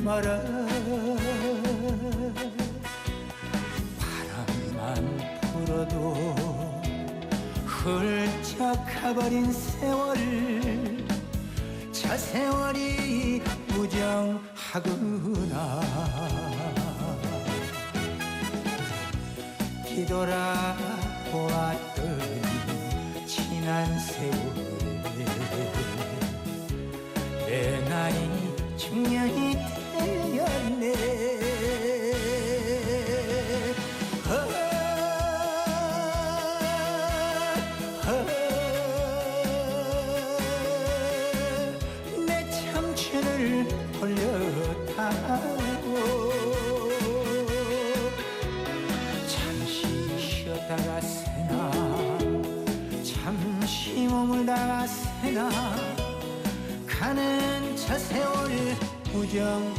마라 바람만 불어도 훌쩍 가버린 세월 저 세월이 무정하구나. 뒤돌아보았더니 지난 세월 내 나이 중년이 청춘을 돌려타고. 잠시 쉬었다가 새나 잠시 머물다가 새나 가는 저 세월 무정하구나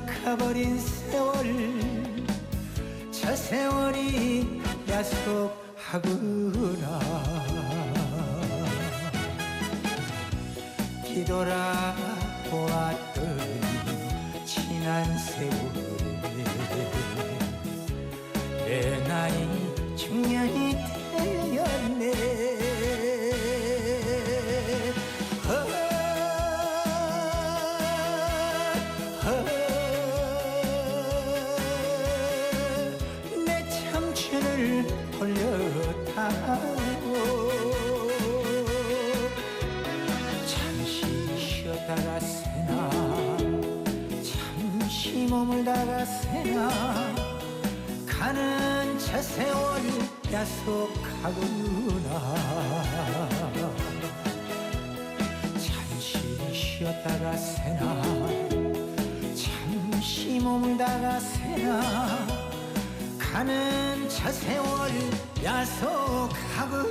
가버린 세월. 저 세월이 야속하구나. 뒤돌아보았더니 지난 세월 청춘을 돌려타고. 잠시 쉬었다가 새나 잠시 머물다가 새나 가는 저 세월이 야속하구나. 잠시 쉬었다가 새나 잠시 머물다가 새나 가는 저 세월 야속하구나